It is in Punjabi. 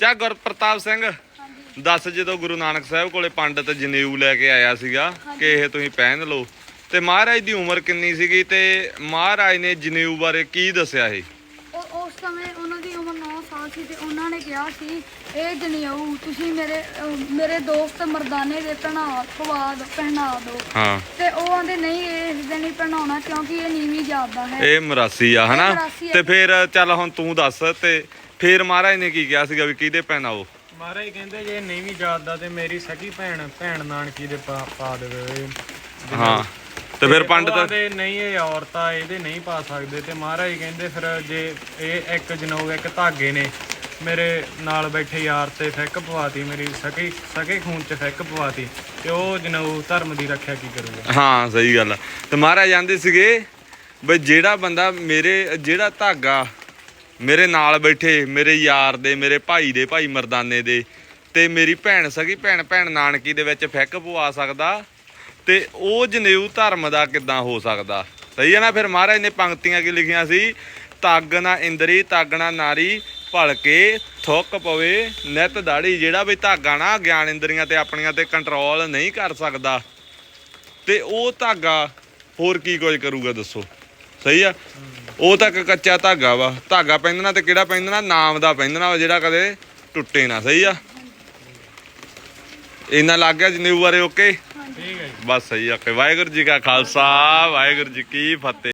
ਚਾ ਗੁਰਪ੍ਰਤਾਪ ਸਿੰਘ ਦੱਸ ਜਦੋਂ ਗੁਰੂ ਨਾਨਕ ਸਾਹਿਬ ਕੋਲੇ ਪੰਡਤ ਜਨੇਊ ਲੈ ਕੇ ਆਇਆ ਸੀਗਾ ਕਿ ਇਹ ਤੁਸੀਂ ਪਹਿਨ ਲਓ। ਤੇ ਮਹਾਰਾਜ ਦੀ ਉਮਰ ਕਿੰਨੀ ਸੀਗੀ ਤੇ ਮਹਾਰਾਜ ਨੇ ਜਨੇਊ ਬਾਰੇ ਕੀ ਦੱਸਿਆ ਇਹ? ਉਸ ਸਮੇਂ ਉਹਨਾਂ ਦੀ ਉਮਰ 9 ਸਾਲ ਸੀ ਤੇ ਉਹਨਾਂ ਨੇ ਕਿਹਾ ਸੀ ਇਹ ਜਨੇਊ ਤੁਸੀਂ ਮੇਰੇ ਦੋਸਤ ਮਰਦਾਨੇ ਦੇ ਪਹਿਨਾ ਪਵਾ ਦਿਓ ਪਹਿਨਾ ਦਿਓ। ਹਾਂ। ਤੇ ਉਹ ਆਂਦੇ ਨਹੀਂ ਇਸ ਦਿਨ ਹੀ ਪਹਿਨਾਉਣਾ ਕਿਉਂਕਿ ਇਹ ਨੀਵੀਂ ਜਾਤ ਦਾ ਹੈ। ਇਹ ਮਰਾਸੀ ਆ ਹਨਾ? ਇਹ ਮਰਾਸੀ ਆ। ਤੇ ਫਿਰ ਚੱਲ ਹੁਣ ਤੂੰ ਦੱਸ ਤੇ ਫਿਰ ਮਹਾਰਾਜ ਨੇ ਕੀ ਕਿਹਾ ਸੀਗਾ ਵੀ ਕਿਹਦੇ ਪਹਿਨਾਓ ਮਹਾਰਾਜ ਕਹਿੰਦੇ ਜੇ ਨਹੀਂ ਵੀ ਜਾਣਦਾ ਤੇ ਮੇਰੀ ਸਕੀ ਭੈਣ ਭੈਣ ਨਾਨਕੀ ਦੇ ਪਾ ਪਾ ਦੇਵੇ। ਹਾਂ ਤੇ ਫਿਰ ਪੰਡਤ ਦੇ ਨਹੀਂ ਇਹ ਔਰਤਾਂ ਇਹਦੇ ਨਹੀਂ ਪਾ ਸਕਦੇ। ਤੇ ਮਹਾਰਾਜ ਕਹਿੰਦੇ ਫਿਰ ਜੇ ਇਹ ਇੱਕ ਜਨੋਬ ਇੱਕ ਧਾਗੇ ਨੇ ਮੇਰੇ ਨਾਲ ਬੈਠੇ ਯਾਰ ਤੇ ਫਿੱਕ ਪਵਾਤੀ, ਮੇਰੀ ਸਕੀ, ਸਕੇ ਖੂਨ ਚ ਫਿੱਕ ਪਵਾਤੀ ਤੇ ਉਹ ਜਨੋਬ ਧਰਮ ਦੀ ਰੱਖਿਆ ਕੀ ਕਰੂਗਾ? ਹਾਂ, ਸਹੀ ਗੱਲ ਆ। ਤੇ ਮਹਾਰਾਜ ਜਾਂਦੇ ਸੀਗੇ ਬਈ ਜਿਹੜਾ ਬੰਦਾ ਮੇਰੇ, ਜਿਹੜਾ ਧਾਗਾ ਮੇਰੇ ਨਾਲ ਬੈਠੇ, ਮੇਰੇ ਯਾਰ ਦੇ, ਮੇਰੇ ਭਾਈ ਦੇ, ਭਾਈ ਮਰਦਾਨੇ ਦੇ ਤੇ ਮੇਰੀ ਭੈਣ, ਸਗੀ ਭੈਣ ਭੈਣ ਨਾਨਕੀ ਦੇ ਵਿੱਚ ਫਿੱਕ ਪਵਾ ਸਕਦਾ ਤੇ ਉਹ ਜਨੇਊ ਧਰਮ ਦਾ ਕਿਦਾਂ ਹੋ ਸਕਦਾ? ਸਹੀ ਹੈ ਨਾ? ਫਿਰ ਮਹਾਰਾਜ ਨੇ ਪੰਕਤੀਆਂ ਕੀ ਲਿਖੀਆਂ ਸੀ? ਤੱਗ ਨਾ ਇੰਦਰੀ ਤੱਗ ਨਾ ਨਾਰੀ ਭਲਕੇ ਥੁੱਕ ਪਵੇ ਨਿਤ ਦਾੜੀ ਜਿਹੜਾ ਵੀ ਧਾਗਾ ਨਾ ਗਿਆਨ ਇੰਦਰੀਆਂ ਤੇ ਆਪਣੀਆਂ ਤੇ ਕੰਟਰੋਲ ਨਹੀਂ ਕਰ ਸਕਦਾ। ਤੇ ਉਹ ਧਾਗਾ ਹੋਰ ਕੀ ਕੁਝ ਕਰੂਗਾ ਦੱਸੋ? ਸਹੀ ਆ? ਉਹ ਤਾਂ ਕੱਚਾ ਧਾਗਾ ਵਾ। ਧਾਗਾ ਪੈਂਦਣਾ ਤੇ ਕਿਹੜਾ ਪੈਂਦਣਾ? ਨਾਮ ਦਾ ਪੈਂਦਣਾ ਜਿਹੜਾ ਕਦੇ ਟੁੱਟੇ ਨਾ ਸਹੀ ਆ? ਇੰਨਾ ਲੱਗ ਗਿਆ ਜਨੇਊ ਬਾਰੇ ਓਕੇ? ਠੀਕ ਹੈ ਜੀ ਬਸ ਸਹੀ ਆ। ਕਿ ਵਾਹਿਗੁਰੂ ਜੀ ਕਾ ਖਾਲਸਾ ਵਾਹਿਗੁਰੂ ਜੀ ਕੀ ਫਤਿਹ।